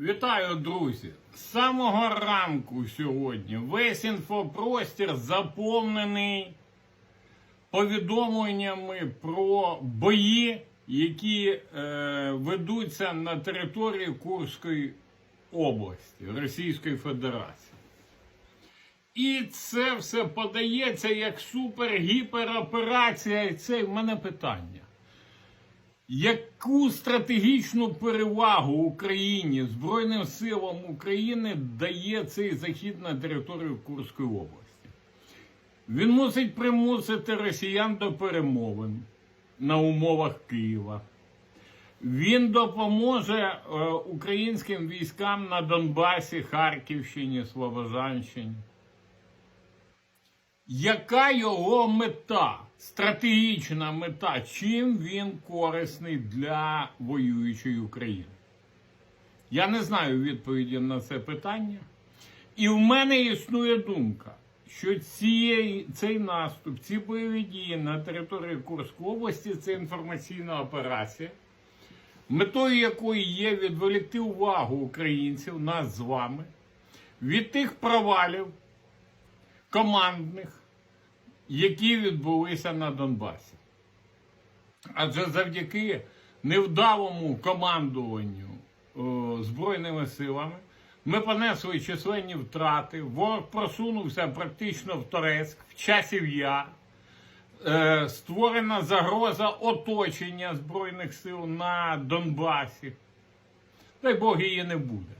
Вітаю, друзі! З самого ранку сьогодні весь інфопростір заповнений повідомленнями про бої, які е, ведуться на території Курської області Російської Федерації. І це все подається як супер-гіпероперація. І це в мене питання. Яку стратегічну перевагу Україні, Збройним силам України дає цей захід на територію Курської області? Він мусить примусити росіян до перемовин на умовах Києва. Він допоможе е, українським військам на Донбасі, Харківщині, Слобожанщині. Яка його мета? Стратегічна мета, чим він корисний для воюючої України? Я не знаю відповіді на це питання. І в мене існує думка, що цієї, цей наступ, ці бойові дії на території Курської області це інформаційна операція, метою якої є відволікти увагу українців, нас з вами, від тих провалів командних, які відбулися на Донбасі. Адже завдяки невдалому командуванню о, Збройними силами ми понесли численні втрати. Ворог просунувся практично в Торецьк, в часів яр. Е, створена загроза оточення Збройних сил на Донбасі. Дай Бог її не буде.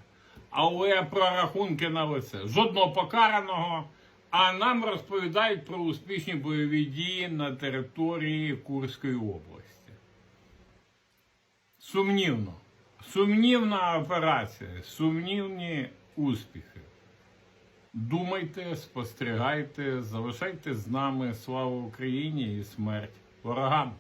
Але про рахунки на лице. Жодного покараного. А нам розповідають про успішні бойові дії на території Курської області. Сумнівно. Сумнівна операція, сумнівні успіхи. Думайте, спостерігайте, залишайте з нами славу Україні і смерть ворогам.